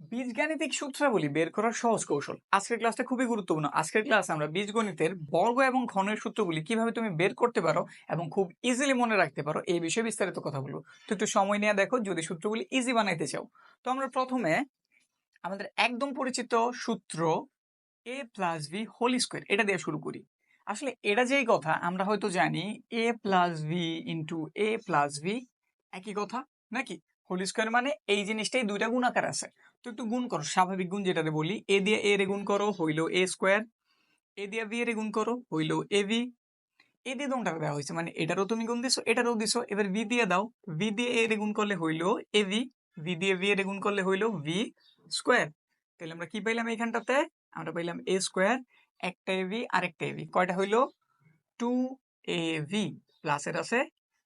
বীজগাণিতিক সূত্রাবলী বের করার সহজ কৌশল। আজকের ক্লাসটা খুবই গুরুত্বপূর্ণ। আজকের ক্লাসে আমরা বীজগণিতের বর্গ এবং ঘনের সূত্রগুলি কীভাবে তুমি বের করতে পারো এবং খুব ইজিলি মনে রাখতে পারো, এই বিষয়ে বিস্তারিত কথা বলব। তো একটু সময় নিয়ে দেখো যদি সূত্রগুলি ইজি বানাইতে চাও। তো আমরা প্রথমে আমাদের একদম পরিচিত সূত্র A plus B whole square এটা দিয়ে শুরু করি। আসলে এটা যেই কথা, আমরা হয়তো জানি A plus B into A plus B একই কথা, নাকি? হোল স্কোয়ার মানে এই জিনিসটাই দুইটা গুণাকার আছে। তো একটু গুণ করো, স্বাভাবিক গুণ যেটাতে বলি। এ দিয়ে এ রে গুণ করো, হইল এ স্কোয়ার। এ দিয়ে বি রে গুণ করো, হইল এ ভি এ দিয়ে দুটা দেওয়া হয়েছে? মানে এটারও তুমি গুণ দিছো, এটারও দিছো। এবার ভি দিয়ে দাও। ভি দিয়ে এ রে গুণ করলে হইল এ ভি ভি দিয়ে ভি রে গুণ করলে হইল ভি স্কোয়ার। তাহলে আমরা কি পাইলাম এইখানটাতে? আমরা পাইলাম এ স্কোয়ার, একটা এ ভি আর একটা এ ভি কয়টা হইল? টু এ ভি প্লাসের আছে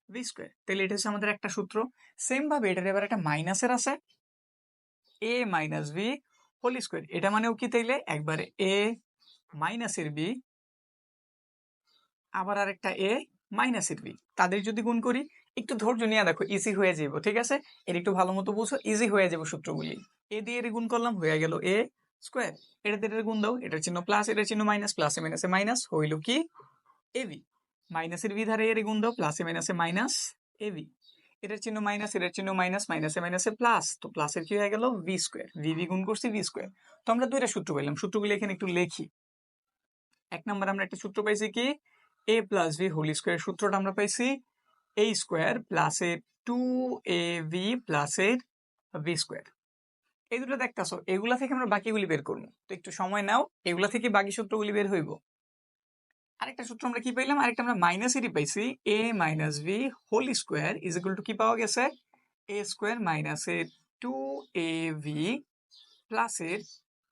ভি স্কোয়ার। তাহলে এটা হচ্ছে আমাদের একটা সূত্র। সেম ভাবে এটার এবার একটা মাইনাসের আছে। A minus B whole square এটা মানেও কি তাইলে? একবারে এ মাইনাসের বি আবার আরেকটা এ মাইনাসের বি তাদের যদি গুণ করি, একটু ধৈর্য নিয়ে দেখো ইজি হয়ে যাব ঠিক আছে? এর একটু ভালো মতো বুঝো ইজি হয়ে যাব সূত্রগুলি। এ দিয়ে এর গুণ করলাম, হয়ে গেল এ স্কোয়ার এটা এটার গুণ দাও, এটার চিহ্ন প্লাস এটার চিহ্ন মাইনাস প্লাসে মাইনাসে মাইনাস হইল কি? এ বি মাইনাসের বি ধারে এর গুণ দাও প্লাসে মাইনাসে মাইনাস এ বি এটার চিহ্ন মাইনাস এটার চিহ্ন মাইনাস মাইনাসে মাইনাসে প্লাস তো প্লাসের কি হয়ে গেল? ভি স্কোয়ার ভি ভি গুণ করছি ভি স্কোয়ার তো আমরা দুইটা সূত্র পেলাম। সূত্রগুলো এখানে একটু লেখি। এক নম্বর আমরা একটা সূত্র পাইছি কি? A plus B whole square সূত্রটা আমরা পাইছি এ স্কোয়ার প্লাসের টু এ ভি প্লাস প্লাসের ভি স্কোয়ার এই দুটো দেখতেছো, এগুলা থেকে আমরা বাকিগুলি বের করব। তো একটু সময় নাও, এগুলা থেকে বাকি সূত্রগুলি বের হইব। আরেকটা সূত্র আমরা কি পাইলাম? আরেকটা আমরা মাইনাসেরই পাইছি। A minus B whole square is equal to কি পাওয়া গেছে? A square minus A two A B প্লাসের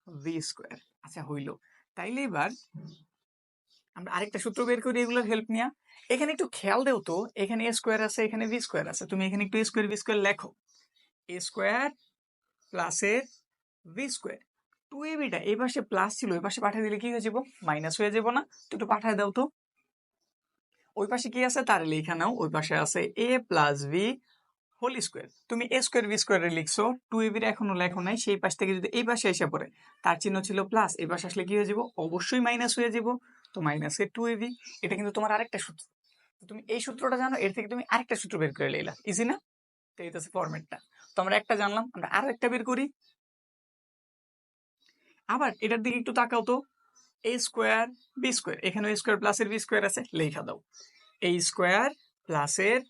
ভি স্কোয়ার আচ্ছা হইল। তাইলে এবার আমরা আরেকটা সূত্র বের করি এগুলোর হেল্প নিয়ে। এখানে একটু খেয়াল দেও তো, এখানে এ স্কোয়ার আছে, এখানে ভি স্কোয়ার আছে। তুমি এখানে একটু স্কোয়ার ভি স্কোয়ার লেখো। এ স্কোয়ার প্লাসের ভি স্কোয়ার টু এ বিটা এই পাশে প্লাস ছিল ওই পাশে পাঠিয়ে দিলে কি হয়ে যাব? মাইনাস হয়ে যাব না। তো একটু পাঠিয়ে দাও তো। ওই পাশে কি আছে? তার লেখা নাও। ওই পাশে আছে A plus B whole square তুমি এ স্কোয়ার ভি স্কোয়ারে লিখছো টু এ বির এখনও লেখো নাই, সেই পাশ থেকে যদি এই পাশে এসে পড়ে, তার চিহ্ন ছিল প্লাস এই পাশে আসলে কি হয়ে যাব? অবশ্যই মাইনাস হয়ে যাব। তো মাইনাসের টু এ ভি এটা কিন্তু তোমার আরেকটা সূত্র। তো তুমি এই সূত্রটা জানো, এর থেকে তুমি আরেকটা সূত্র বের করে নিলা ইজি না? তো এটা হচ্ছে ফরম্যাটটা তো আমরা একটা জানলাম, আমরা আরও একটা বের করি। আবার এটার দিকে একটু তাকাও তো। এ স্কোয়ার বি স্কোয়ার এখানে এ স্কোয়ার প্লাসের বি স্কোয়ার আছে, লেখা দাও। এ স্কোয়ার প্লাসের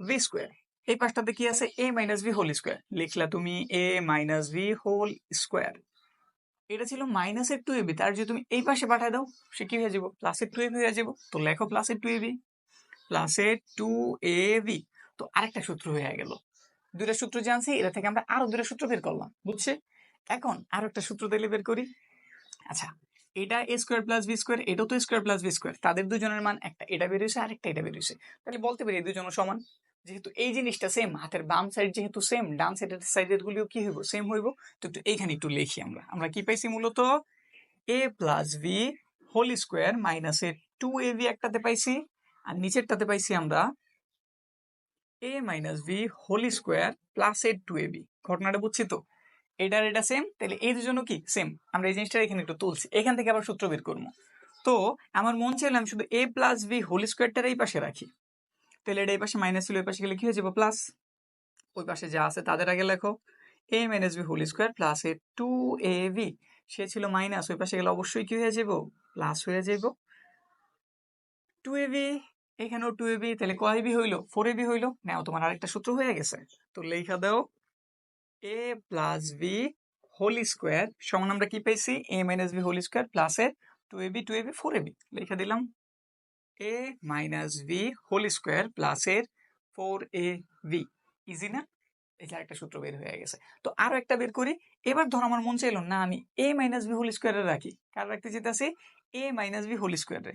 ভি স্কোয়ার এই পাশটাতে কি আছে? A minus B whole square লিখলা তুমি A minus B whole square এটা ছিল মাইনাসের টু এবি তার যদি তুমি এই পাশে পাঠায় দাও, সে কি হয়ে যাব? প্লাসের টু এবি হয়ে যাব। তো লেখো প্লাসের টু এ এবি প্লাসের টু এ ভি তো আরেকটা সূত্র হয়ে গেল। দুইটা সূত্র জানছি এটা থেকে আমরা আরও দুইটা সূত্র বের করলাম। বুঝছে? এখন আর একটা সূত্র দিলে বের করি। আচ্ছা এটা A square plus B square এটা তো স্কোয়ার প্লাস বি স্কোয়ার তাদের দুজনের মান একটা, এটা বেরিয়েছে আরেকটা এটা বেরিয়েছে তাহলে বলতে পারি এই দুজন সমান। যেহেতু এই জিনিসটা সেম হাতের বাম সাইড যেহেতু সেম ডান সাইডের সাইডের গুলিও কি হইব? সেম হইব। তো একটু এইখানে একটু লিখি আমরা। আমরা কি পাইছি মূলত? A plus B whole square মাইনাসের টু এ ভি একটাতে পাইছি, আর নিচেরটাতে পাইছি আমরা A minus B whole square plus এর টু এ বি ঘটনাটা বুঝছি তো? এটার এটা সেম তাহলে এই দুজনও কি? সেম আমরা এই জিনিসটা এখানে একটু তুলছি। এখান থেকে আবার সূত্র বের করব। তো আমার মন চাইলে আমি শুধু এ প্লাস ভি হোল স্কোয়ারটার এই পাশে রাখি। তাহলে এটা এই পাশে মাইনাস ছিল ওই পাশে গেলে কি হয়ে যাব? প্লাস ওই পাশে যা আছে তাদের আগে লেখো। A minus B whole square plus A two A B সে ছিল মাইনাস ওই পাশে গেলে অবশ্যই কি হয়ে যাব? প্লাস হয়ে যাব। টু এ ভি এখানেও টু এ বি তাহলে কয় বি হইল? ফোর এ বি হইল? নাও, তোমার আরেকটা সূত্র হয়ে গেছে। তো লেখা দাও। A plus B whole square সমান আমরা কি পাইছি A minus B whole square plus এর two A B two A B four A B লেখা দিলাম। A minus B whole square plus এর ফোর এ বি ইজি না? যে একটা সূত্র বের হয়ে গেছে। তো আরও একটা বের করি। এবার ধর আমার মন চাইলো, না, আমি এ মাইনাস বি হোল স্কোয়ারে রাখি। কার রাখতে যেতেছি এ মাইনাস বি হোল স্কোয়ারে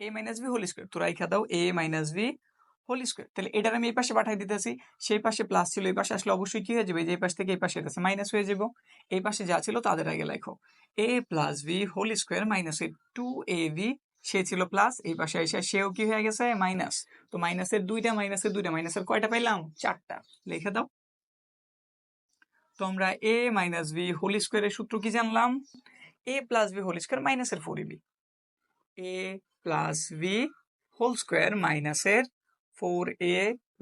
A. Minus B whole square তো রাইখা দাও। A minus B whole square তাহলে এটার আমি এই পাশে পাঠাই দিতেছি, সেই পাশে প্লাস ছিল, এই পাশে আসলে অবশ্যই কি হয়ে যাবে? যে এই পাশ থেকে এই পাশে আছে মাইনাস হয়ে যাব। এই পাশে যা ছিল তাদের আগে লেখো। A plus B whole square minus A two A B সে ছিল প্লাস এই পাশে এসে সেও কি হয়ে গেছে? মাইনাস তো মাইনাসের দুইটা মাইনাসের দুইটা মাইনাসের কয়টা পাইলাম? চারটা। লিখে দাও। তো আমরা এ মাইনাস বি হোল স্কোয়ারের সূত্র কি জানলাম? A plus B whole square মাইনাসের four B A plus B whole square মাইনাসের ফোর এ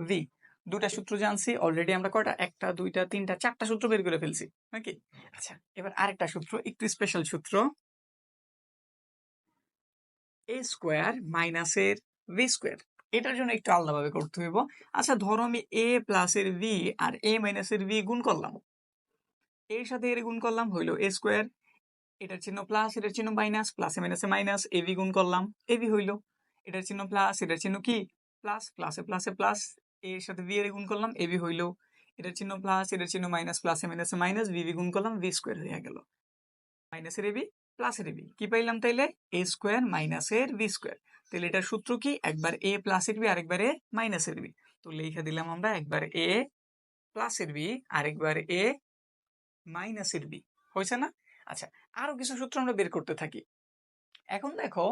ভি দুটা সূত্র জানছি অলরেডি আমরা কয়টা? একটা, দুইটা, তিনটা, চারটা সূত্র বের করে ফেলছি, নাকি? আচ্ছা এবার আরেকটা সূত্র, একটু স্পেশাল সূত্র। এ স্কোয়ার মাইনাসের ভি স্কোয়ার এটার জন্য একটু আলাদাভাবে করতে হইব। আচ্ছা ধরো আমি এ প্লাসের ভি আর এ মাইনাসের ভি গুণ করলাম। এর সাথে এর গুণ করলাম, হইল এ স্কোয়ার এটার চিহ্ন প্লাস এটার চিহ্ন মাইনাস প্লাসে মাইনাসে মাইনাস এ ভি গুণ করলাম। এ ভি হইল। এটার চিহ্ন প্লাস এটার চিহ্ন কি? প্লাস প্লাসে প্লাসে প্লাস এর সাথে ভি এর গুণ করলাম এ ভি হইল। এটার চিহ্ন প্লাস এটার চিহ্ন মাইনাস প্লাসে মাইনাসে মাইনাস ভি গুণ করলাম ভি স্কোয়ার হয়ে গেল। মাইনাসের এবি প্লাসের এবি কি পাইলাম তাইলে? এ স্কোয়ার মাইনাসের ভি স্কোয়ার তাহলে এটার সূত্র কি? একবার এ প্লাসের বি আরেকবার এ মাইনাসের বি তো লিখে দিলাম আমরা একবার এ প্লাসের বি আরেকবার এ মাইনাসের বি হয়েছে না? আচ্ছা আরও কিছু সূত্র আমরা বের করতে থাকি। এখন দেখো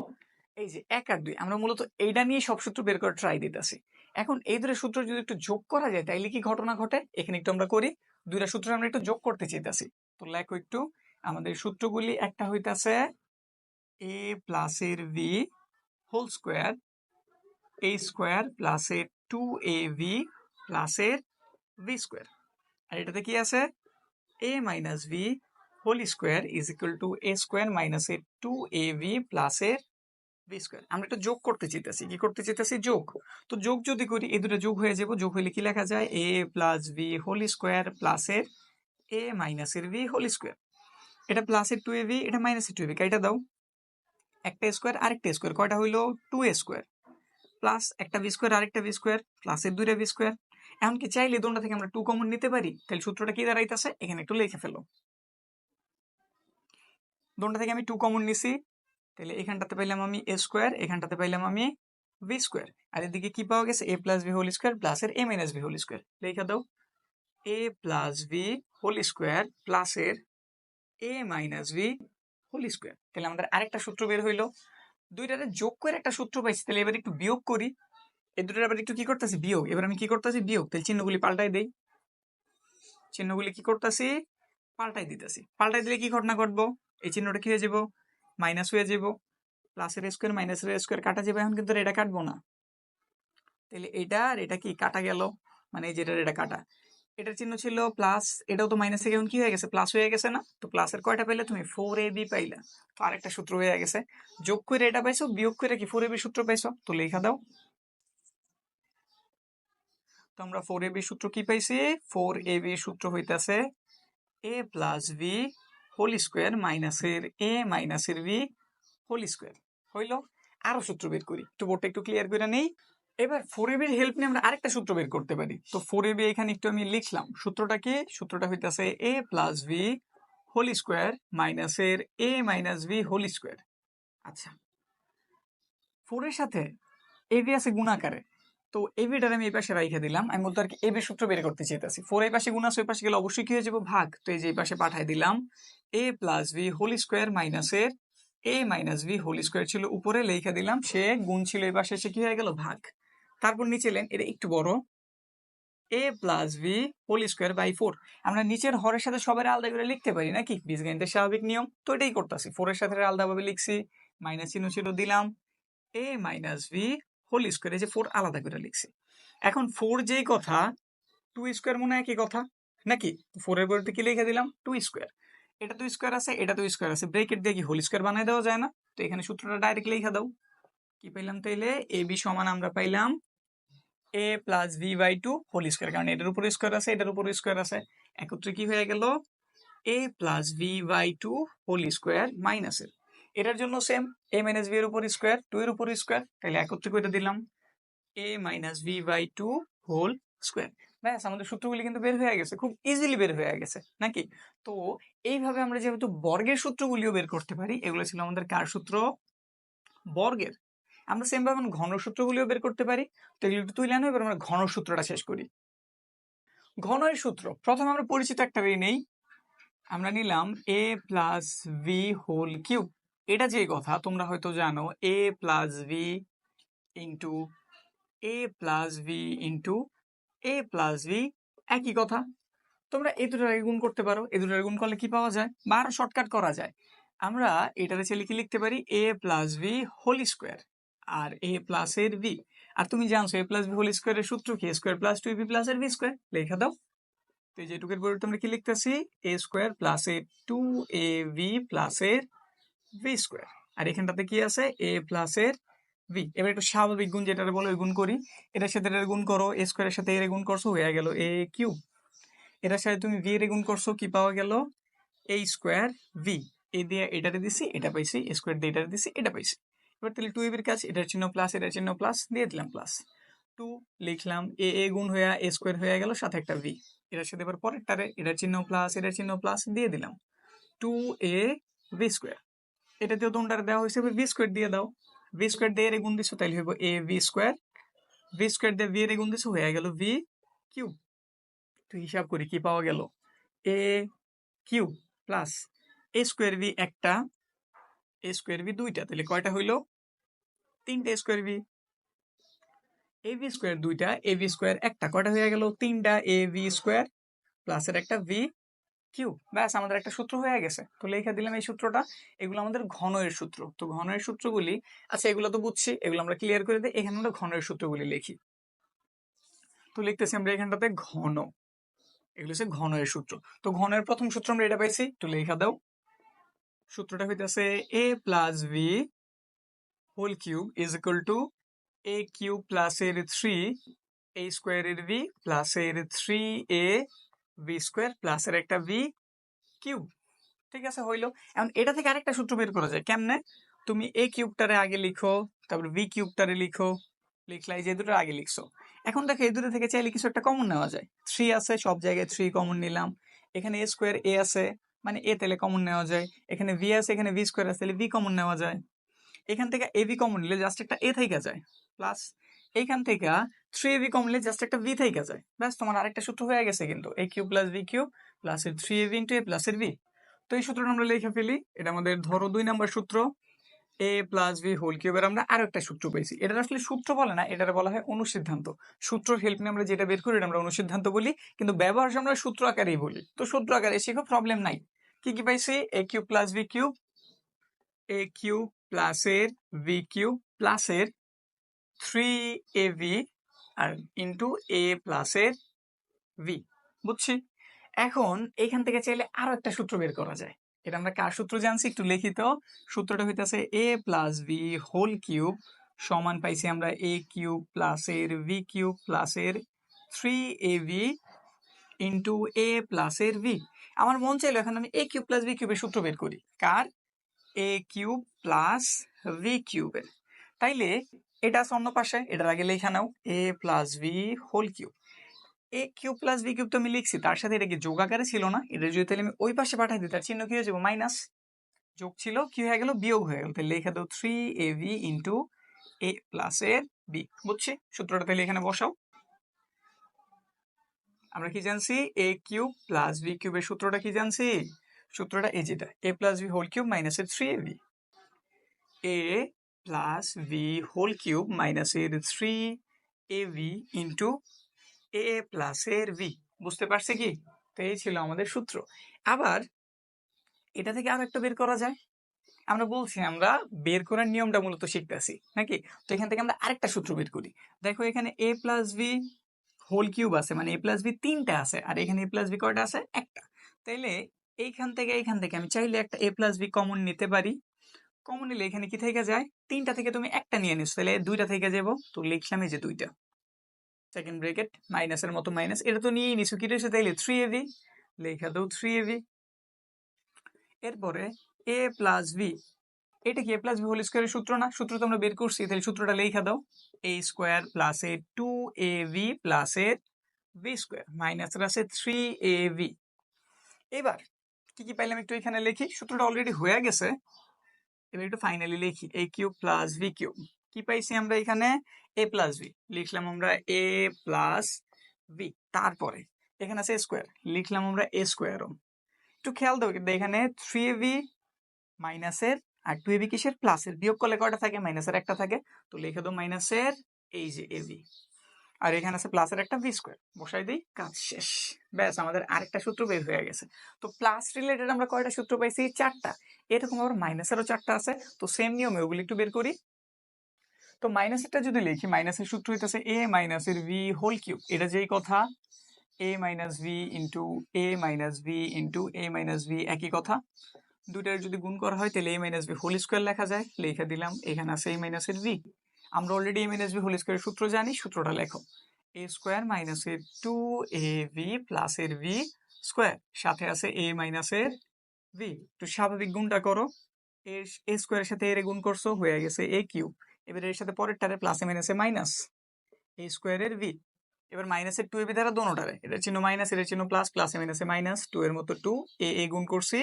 এই যে এক আর দুই, আমরা মূলত এইটা নিয়ে সব সূত্র বের করে ট্রাই দিতেছি। এখন এই দুটো সূত্র যদি একটু যোগ করা যায়, তাইলে কি ঘটনা ঘটে? এখানে একটু আমরা করি, দুইটা সূত্র আমরা একটু যোগ করতে চাইতেছি। তো লেখো একটু, আমাদের সূত্রগুলি একটা হইতাছে এ প্লাসের B whole square A square প্লাসের টু এ ভি প্লাসের ভি স্কোয়ার আর এটাতে কি আছে? A minus B whole square is equal to A square minus মাইনাসের টু এ ভি প্লাসের ভি স্কোয়ার আমরা একটা যোগ করতে চাইতেছি। কি করতে চাইতেছি? যোগ। তো যোগ যদি করি, এই দুটো যোগ হয়ে যাব। যোগ হইলে কি লেখা যায়? A plus B whole square প্লাসের এ মাইনাসের ভি হোল স্কোয়ার এটা প্লাসের টু এ ভি এটা মাইনাসের টু এ ভি কাইটা দাও? একটা স্কোয়ার আরেকটা স্কোয়ার কয়টা হইল? টু এ স্কোয়ার প্লাস একটা ভি স্কোয়ার আরেকটা ভি স্কোয়ার প্লাসের দুইটা ভি স্কোয়ার এমনকি চাইলে দোনটা থেকে আমরা টু কমন নিতে পারি। তাহলে সূত্রটা কি দাঁড়াইতেছে? এখানে একটু লিখে ফেলো। দোনটা থেকে আমি টু কমন নিছি। তাহলে এখানটাতে পাইলাম আমি এ স্কোয়ার এখানটাতে পাইলাম আমি ভি স্কোয়ার আর এদিকে কি পাওয়া গেছে? A plus B whole square প্লাসের A minus B whole square লেখা দাও। A plus B whole square প্লাসের A minus B whole square তাহলে আমাদের আরেকটা সূত্র বের হইল। দুইটারে যোগ করে একটা সূত্র পাইছি। তাহলে এবার একটু বিয়োগ করি। এই দুটোর আবার একটু কি করতেছি? বিয়োগ। এবার আমি কি করতেছি? বিয়োগ। তাহলে চিহ্নগুলি পাল্টাই দেই। চিহ্নগুলি কি করতেছি? পাল্টাই দিতেছি। পাল্টাই দিলে কি ঘটনা ঘটবো? এই চিহ্নটা কি হয়ে যাব? মাইনাস হয়ে যাব প্লাসের স্কোয়ার মাইনাসের স্কোয়ার কাটা যাবে এখন কিন্তু এটা কাটবো না। তাহলে এটা আর এটা কি? কাটা গেল মানে যেটার এটা কাটা। এটার চিহ্ন ছিল প্লাস এটাও তো মাইনাস থেকে এখন কি হয়ে গেছে? প্লাস হয়ে গেছে না? তো প্লাসের কয়টা পাইলে তুমি? ফোর এ বি পাইলা। তো আরেকটা সূত্র হয়ে গেছে। যোগ করে এটা পাইছো, বিয়োগ করে কি ফোর এ বি সূত্র পাইছো? তো লেখা দাও। তো আমরা ফোর এ বি সূত্র কি পাইছি? ফোর এ বি সূত্র হইতাছে A plus B whole square মাইনাসের এ মাইনাসের ভি হোল স্কোয়ার হইল আরও সূত্র বের করি। একটু বোর্ডটা একটু ক্লিয়ার করে নেই। এবার ফোর এ বির হেল্প নিয়ে আমরা আরেকটা সূত্র বের করতে পারি। তো ফোর এ বি এখানে একটু আমি লিখলাম। সূত্রটা কি? সূত্রটা হইতাছে A plus B whole square মাইনাসের A minus B whole square আচ্ছা। ফোরের সাথে এ বি আছে গুণাকারে। তো এ বিটার আমি এই পাশে রাইখে দিলাম। আমি বলতো আর কি এ বি সূত্র বের করতে চাইতেছি। ফোর এই পাশে গুণ আছে, ওই পাশে গেলে অবশ্যই কি হয়ে যাব? ভাগ। তো এই যে এই পাশে পাঠাই দিলাম। A plus B whole square মাইনাসের A minus B whole square ছিল উপরে, লেখা দিলাম। সে গুণ ছিল এই পাশে এসে কি হয়ে গেল? ভাগ। তারপর নিচে এলেন এটা একটু বড়। A plus B whole square by four আমরা নিচের হরের সাথে সবার আলাদা করে লিখতে পারি, নাকি? বীজগণিতের স্বাভাবিক নিয়ম। তো এটাই করতেছি। ফোরের সাথে আলাদাভাবে লিখছি। মাইনাস চিহ্ন ছিল দিলাম। A minus B whole square এই যে ফোর আলাদা করে লিখছি। এখন ফোর যেই কথা টু স্কোয়ার মনে হয় একই কথা? নাকি? ফোরের পরিবর্তে কি লিখে দিলাম? টু স্কোয়ার এটা তো স্কোয়ার আছে, এটা তো স্কোয়ার আছে। ব্রেকেট দিয়ে কি হোল স্কোয়ার বানাই দেওয়া যায় না? তো এখানে সূত্রটা ডাইরেক্ট লিখে দাও। কি পাইলাম তাইলে? এ বি সমান আমরা পাইলাম A plus B by two whole square কারণ এটার উপর স্কোয়ার আছে, এটার উপর স্কোয়ার আছে। একত্রে কি হয়ে গেল? A plus B by two whole square মাইনাসের এটার জন্য সেম এ মাইনাস ভি এর উপর স্কোয়ার টু এর উপর স্কোয়ার তাহলে একত্রে করে দিলাম A minus B by two whole square ব্যাস, আমাদের সূত্রগুলি কিন্তু বের হয়ে গেছে, খুব ইজিলি বের হয়ে গেছে, নাকি? তো এইভাবে আমরা যেহেতু বর্গের সূত্রগুলিও বের করতে পারি, এগুলো ছিল আমাদের কার সূত্র? বর্গের। আমরা সেম ভাবে ঘন সূত্রগুলিও বের করতে পারি, তো এগুলো একটু তুলে আনো এবার আমরা ঘন সূত্রটা শেষ করি। ঘনের সূত্র, প্রথমে আমরা পরিচিত একটা নেই, আমরা নিলাম A plus B whole cube এটা যে কথা, তোমরা হয়তো জানো A plus B into A plus B into A plus B একই কথা। তোমরা এই দুটাকে গুণ করতে পারো এই দুটাকে গুণ করলে কি পাওয়া যায়? বা আরও শর্টকাট করা যায়। আমরা এটাতে ছেলে কি লিখতে পারি A plus B whole square R A plus এর বি আর তুমি জানছো এ প্লাস বি হোল স্কোয়ারের সূত্র কি? Square plus two B plus এর বি স্কোয়ার লেখা দাও। তো এই যেটুকের পরিবর্তে আমরা কি লিখতেছি? A square plus A two A B plus এর ভি স্কোয়ার আর এখানটাতে কি আছে? এ প্লাস এর ভি এবার একটু স্বাভাবিক গুণ যেটা বলো ওই গুণ করি। এটার সাথে এটা গুণ করো এ স্কোয়ারের সাথে এর গুণ করছ, হয়ে গেল এ কিউব এটার সাথে তুমি ভি এর গুণ করছ, কি পাওয়া গেল? এ স্কোয়ার ভি এ দিয়ে এটাতে দিছি, এটা পাইছি এ স্কোয়ার দিয়ে এটাতে দিছি, এটা পাইছি। এবার তাহলে টু এর কাজ, এটার চিহ্ন প্লাস এটার চিহ্ন প্লাস দিয়ে দিলাম প্লাস টু লিখলাম এ এ গুণ হয়ে এ স্কোয়ার হয়ে গেল, সাথে একটা ভি এটার সাথে এবার পরেরটারে, এটার চিহ্ন প্লাস এটার চিহ্ন প্লাস দিয়ে দিলাম। টু এ ভি স্কোয়ার এটাতেও তোমরা দেওয়া হয়েছে ভি স্কোয়ার দিয়ে দাও। ভি স্কোয়ার দিয়ে এর গুণ দিছো, তাইলে হইব A B square B square দিয়ে ভি এর গুণ দিছো, হয়ে গেল ভি কিউব তো হিসাব করি কি পাওয়া গেল? A cube plus A square B একটা এ স্কোয়ার ভি দুইটা। তাহলে কয়টা হইল? তিনটা square B A B square দুইটা এ ভি স্কোয়ার একটা। কয়টা হয়ে গেল? তিনটা এ ভি স্কোয়ার প্লাসের একটা ভি কিউ ব্যাস, আমাদের একটা সূত্র হয়ে গেছে। তো লেখা দিলাম এই সূত্রটা। এগুলো আমাদের ঘনের সূত্র। তো ঘনের সূত্রগুলি আচ্ছা এগুলো তো বুঝছি। এগুলো আমরা ক্লিয়ার করে দিই। এখানে আমরা ঘনের সূত্রগুলি লিখি। তো লিখতেছি আমরা এখানটাতে ঘন। এগুলো হচ্ছে ঘনের সূত্র। তো ঘনের প্রথম সূত্র আমরা এটা পাইছি। একটু লেখা দাও। সূত্রটা হইতেছে A plus B whole cube is equal to A cube plus এর থ্রি এ স্কোয়ারের ভি প্লাস এর three A B square plus এর একটা ভি কিউব ঠিক আছে? হইল। এখন এটা থেকে আরেকটা সূত্র বের করা যায়। কেমনে? তুমি এ কিউবটারে আগে লিখো, তারপর ভি কিউবটারে লিখো লিখলাই যে দুটো আগে লিখছো। এখন দেখো, এই দুটো থেকে চাইলে কিছু একটা কমন নেওয়া যায়। থ্রি আছে, সব জায়গায় থ্রি কমন নিলাম। এখানে এ স্কোয়ার এ আছে মানে এ তাহলে কমন নেওয়া যায়। এখানে ভি আছে, এখানে ভি স্কোয়ার আছে, তাহলে ভি কমন নেওয়া যায়। এখান থেকে এ ভি কমন নিলে জাস্ট একটা এ থেকে যায়। প্লাস এইখান থেকে থ্রি এ ভি কমন নিলে জাস্ট একটা ভি থেকে যায়। ব্যাস, তোমার আরেকটা সূত্র হয়ে গেছে কিন্তু। A cube plus B cube plus এর three A B into A plus এর ভি তো এই সূত্রটা আমরা লিখে ফেলি। এটা আমাদের ধরো দুই নম্বর সূত্র। এ প্লাস ভি হোল কিউবের আমরা আরও একটা সূত্র পেয়েছি। এটা আসলে সূত্র বলে না এটা বলা হয় অনুসিদ্ধান্ত। সূত্রর হেল্প নিয়ে আমরা যেটা বের করি, এটা আমরা অনুসিদ্ধান্ত বলি। কিন্তু ব্যবহার আমরা সূত্র আকারেই বলি। তো সূত্র আকারে শিখো প্রবলেম নাই। কি কি পাইছি? A cube plus b cube a cube প্লাসের ভি কিউব প্লাসের থ্রি এ ভি আর ইন্টু এ প্লাসের ভি বুঝছি? এখন এখান থেকে চাইলে আরও একটা সূত্র বের করা যায়। এটা আমরা কার সূত্র জানছি? একটু লিখিত। সূত্রটা হইতেছে a plus b whole cube সমান পাইছি আমরা এ কিউব প্লাসের ভি কিউব প্লাসের three a b into a প্লাসের ভি আমার মন চাইলো এখন আমি এ কিউব প্লাস ভি কিউবের সূত্র বের করি। কার? এ কিউব প্লাস ভি কিউবের তাইলে এটা আছে অন্য পাশে, এটার আগে লেখা নাও a plus b whole cube a cube plus b cube তো আমি লিখছি, তার সাথে এটা কি যোগ আকারে ছিল না? এটা যদি তাহলে আমি ওই পাশে পাঠাই দিই, তার চিহ্ন কি হয়ে যাব? মাইনাস যোগ ছিল, কি হয়ে গেল? বিয়োগ হয়ে গেল। তাহলে লেখা দাও three a b into a plus এর বি বুঝছি? সূত্রটা তাহলে এখানে বসাও। আমরা কি জানছি? এ কিউব প্লাস ভি কিউবের সূত্রটা কি জানছি? সূত্রটা এই যেটা a plus b whole cube মাইনাসের three a b a plus b whole cube মাইনাসের three a b into a প্লাসের ভি বুঝতে পারছি কি? তো এই ছিল আমাদের সূত্র। আবার এটা থেকে আরও একটা বের করা যায়। আমরা বলছি আমরা বের করার নিয়মটা মূলত শিখতেছি, নাকি? তো এখান থেকে আমরা আরেকটা সূত্র বের করি। দেখো এখানে a plus b whole cube আছে মানে এ প্লাস ভি তিনটা আছে, আর এখানে এ প্লাস ভি কয়টা আছে? একটা। তাইলে এইখান থেকে এইখান থেকে আমি চাইলে একটা এ প্লাস ভি কমন নিতে পারি। কমন নিলে এখানে কি থেকে যায়? তিনটা থেকে তুমি একটা নিয়ে নিস, তাহলে দুইটা থেকে যাব। তো লিখলাম এই যে দুইটা। সেকেন্ড ব্রেকেট মাইনাসের মতো মাইনাস এটা তো নিয়েই নিছো কি রয়েছে তাইলে থ্রি এভি লেখা দাও থ্রি এভি এরপরে এ প্লাস ভি এটা কি এ প্লাস ভি হোল স্কোয়ারের সূত্র না? সূত্র তো আমরা বের করছি, তাহলে সূত্রটা লেখা দাও। A square plus a two a b plus এর ভি স্কোয়ার মাইনাস আছে থ্রি এ ভি এবার, কি কি পাইলাম একটু এখানে লিখি? সূত্রটা অলরেডি হয়ে গেছে। এবার একটু ফাইনালি লিখি a cube plus b cube কি পাইছি আমরা এখানে? এ প্লাস ভি লিখলাম আমরা এ প্লাস ভি তারপরে এখানে আছে স্কোয়ার লিখলাম আমরা এ স্কোয়ারও একটু খেয়াল দাও, কিন্তু এখানে থ্রি ভি মাইনাসের আর টু এ ভি কিসের? প্লাসের বিয়োগ করলে কটা থাকে? মাইনাসের একটা থাকে। তো লিখে দাও মাইনাসের এই যে ভি আর এখানে আছে প্লাসের একটা ভি স্কোয়ার বসাই দিই, কাজ শেষ। ব্যাস, আমাদের আরেকটা সূত্র বের হয়ে গেছে। তো প্লাস রিলেটেড আমরা কয়টা সূত্র পাইছি? চারটা। এরকম আবার মাইনাসেরও চারটা আছে। তো সেম নিয়মে ওগুলি একটু বের করি। তো মাইনাসেরটা যদি লিখি মাইনাসের সূত্র হইতেছে এ মাইনাসের ভি হোল কিউব এটা যেই কথা a minus b into a minus b into a minus b একই কথা। দুইটার যদি গুণ করা হয়, তাহলে a minus b whole square লেখা যায়। লেখা দিলাম, এখানে আছে এ মাইনাসের ভি আমরা already a s b whole স্কোয়ারের সূত্র জানি, সূত্রটা লেখো। এ স্কোয়ার মাইনাসের টু এ ভি প্লাসের ভি স্কোয়ার সাথে আছে এ মাইনাসের ভি তো স্বাভাবিক গুণটা করো। এর এ স্কোয়ারের সাথে এর গুণ করছ, হয়ে গেছে এ কিউব এবার এর সাথে পরের পরেরটারে প্লাসে মাইনাসে মাইনাস এ স্কোয়ারের ভি এবার মাইনাসের টু এ বি দ্বারা দোনোটারে। এটার চিহ্ন মাইনাস এটার চিহ্ন প্লাস প্লাসে মাইনাসে মাইনাস টু এর মতো টু এ এ গুণ করছি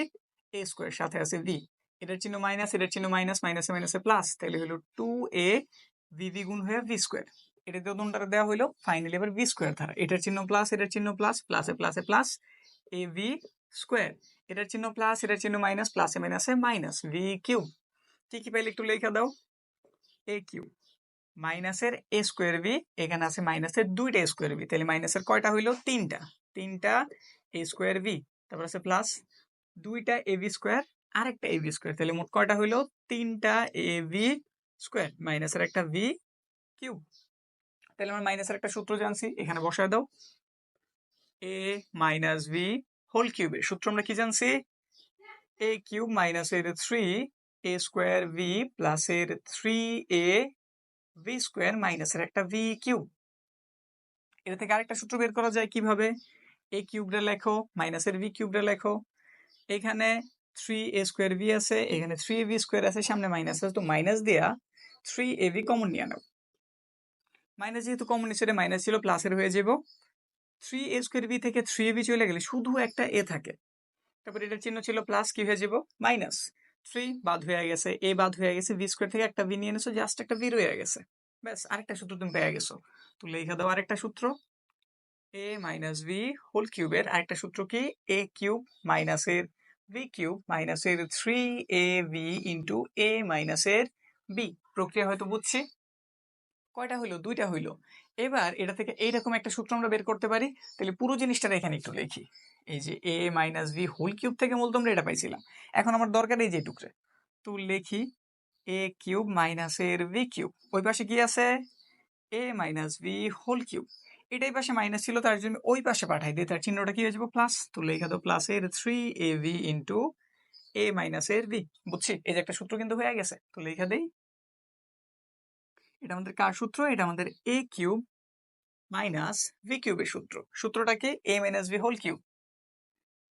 এ স্কোয়ার সাথে আছে ভি এটার চিহ্ন মাইনাস এটার চিহ্ন মাইনাস মাইনাসে মাইনাসে প্লাস তাহলে হলো টু এ ভি ভি গুণ হয়ে ভি স্কোয়ার এটা দিয়ে দোনোটারে দেওয়া হলো ফাইনালি এবার ভি স্কোয়ার ধারা। এটার চিহ্ন প্লাস এটার চিহ্ন প্লাস প্লাসে প্লাসে প্লাস এ ভি স্কোয়ার এটার চিহ্ন প্লাস এটার চিহ্ন মাইনাস প্লাসে মাইনাসে মাইনাস ভি কিউব কি কি পাইলে একটু লেখা দাও? এ কিউব মাইনাসের এ স্কোয়ার বি এখানে আছে মাইনাসের দুইটা স্কোয়ার বি তাহলে মাইনাসের কয়টা হইল? তিনটা। তিনটা এ স্কোয়ার বি তারপর আছে প্লাস দুইটা এ বি স্কোয়ার আরেকটা এ বি স্কোয়ার তাহলে মোট কয়টা হইল? তিনটা এ বি স্কোয়ার মাইনাসের একটা ভি কিউব তাহলে আমরা মাইনাসের একটা সূত্র জানছি, এখানে বসায় দাও। এ মাইনাস ভি হোল কিউবের সূত্র আমরা কি জানছি? এ কিউব মাইনাসের থ্রি এ স্কোয়ার ভি প্লাসের থ্রি এ ভি স্কোয়ার মাইনাসের একটা ভি কিউব এটা থেকে আরেকটা সূত্র বের করা যায় কীভাবে? এ কিউবটা লেখো মাইনাসের ভি কিউবটা লেখো। এখানে থ্রি এ স্কোয়ার ভি আছে, এখানে থ্রি এ ভি স্কোয়ার আছে, সামনে মাইনাস আছে, তো মাইনাস দেয়া থ্রি এ ভি কমন নিয়ে নাও। মাইনাস যেহেতু কমন নিচে মাইনাস ছিল প্লাসের হয়ে যাব। থ্রি এ স্কোয়ার ভি থেকে থ্রি এ ভি চলে গেলে শুধু একটা এ থাকে। তারপর এটার চিহ্ন ছিল প্লাস কি হয়ে যাব? মাইনাস থ্রি বাদ হয়ে গেছে এ বাদ হয়ে গেছে ভি স্কোয়ার থেকে একটা ভি নিয়ে এনেছো জাস্ট একটা ভি রয়ে গেছে। ব্যাস, আরেকটা সূত্র তুমি পেয়ে গেছো। তো লেখা দাও আরেকটা সূত্র। এ মাইনাস ভি হোল কিউবের আরেকটা সূত্র কি? এ কিউব মাইনাসের ভি কিউব মাইনাসের three a b into a মাইনাসের বি প্রক্রিয়া হয়তো বুঝছি। কয়টা হইল? দুইটা হইল। এবার এটা থেকে এইরকম একটা সূত্র আমরা বের করতে পারি। তাহলে পুরো জিনিসটা এখানে একটু লিখি। এই যে a minus b whole cube থেকে মূলত আমরা এটা পাইছিলাম। এখন আমার দরকার এই যে টুকরে। তো লিখি এ কিউব মাইনাসের ভি কিউব ওই পাশে কি আছে? A minus b whole cube এটাই পাশে মাইনাস ছিল, তার জন্য ওই পাশে পাঠাই দিই। তার চিহ্নটা কি হয়ে যাব? প্লাস তো লেখা তো প্লাস এর three a b into a মাইনাসের ভি বুঝছি? এই যে একটা সূত্র কিন্তু হয়ে গেছে। তো লেখা দেই এটা আমাদের কার সূত্র? এটা আমাদের এ কিউব মাইনাস ভি কিউবের সূত্র। সূত্রটা কি a minus b whole cube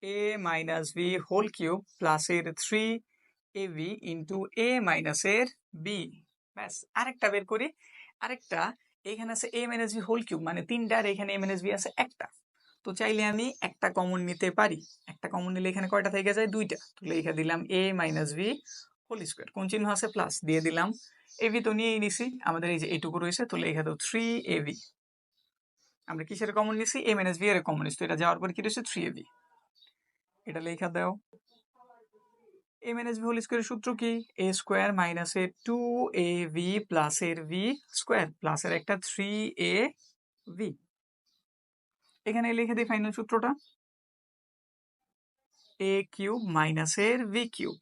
a minus b whole cube প্লাসের three a b into a মাইনাসের বি ব্যাস, আরেকটা বের করি। আরেকটা, এখানে আছে a minus b whole cube মানে তিনটা, আর এখানে এ মাইনাস ভি আছে একটা। তো চাইলে আমি একটা কমন নিতে পারি। একটা কমন নিলে এখানে কয়টা থেকে যায়? দুইটা। তো লেখা দিলাম a minus b whole square কোন চিহ্ন আছে? প্লাস দিয়ে দিলাম এ ভি তো নিয়েই নিছি। আমাদের এই যে এইটুকু রয়েছে, তো লেখা দাও থ্রি এ ভি আমরা কিসের কমন নিছি? এ মাইনাস ভি এর কমন নিচ্ছি তো এটা যাওয়ার পর কি রয়েছে? থ্রি এ ভি এটা লেখা দাও। এ মাইনাস ভি হোল স্কোয়ারের সূত্র কি? এ স্কোয়ার মাইনাসের টু এ ভি প্লাসের ভি স্কোয়ার প্লাসের একটা থ্রি এ ভি এখানে লিখে দিই ফাইনাল সূত্রটা। এ কিউব মাইনাসের ভি কিউব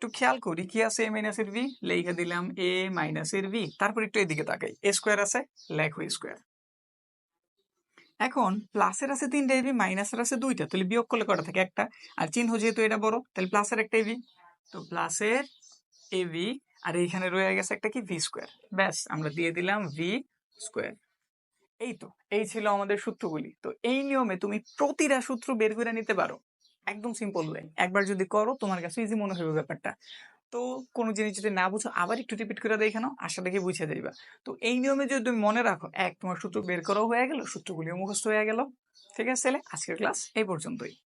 একটু খেয়াল করি, কি আছে এ মাইনাসের ভি লিখে দিলাম এ মাইনাসের ভি তারপর একটু এদিকে তাকাই। এ স্কোয়ার আছে, লেখো স্কোয়ার এখন প্লাসের আছে তিনটা এবি মাইনাসের আছে দুইটা। তাহলে বিয়োগ করলে কটা থাকে? একটা। আর চিহ্ন যেহেতু এটা বড়, তাহলে প্লাসের একটা এবি তো প্লাসের এবি আর এইখানে রয়ে গেছে একটা কি? ভি স্কোয়ার ব্যাস, আমরা দিয়ে দিলাম ভি স্কোয়ার এই তো, এই ছিল আমাদের সূত্রগুলি। তো এই নিয়মে তুমি প্রতিটা সূত্র বের করে নিতে পারো। একদম সিম্পল ওয়ে একবার যদি করো, তোমার কাছে ইজি মনে হবে ব্যাপারটা। তো কোনো জিনিস যদি না বুঝো, আবার একটু রিপিট করে দেখে নাও, আশা দেখে বুঝে যাইবা তো এই নিয়মে যদি তুমি মনে রাখো, এক, তোমার সূত্র বের করাও হয়ে গেল, সূত্রগুলিও মুখস্থ হয়ে গেল। ঠিক আছে তাহলে আজকের ক্লাস এই পর্যন্তই।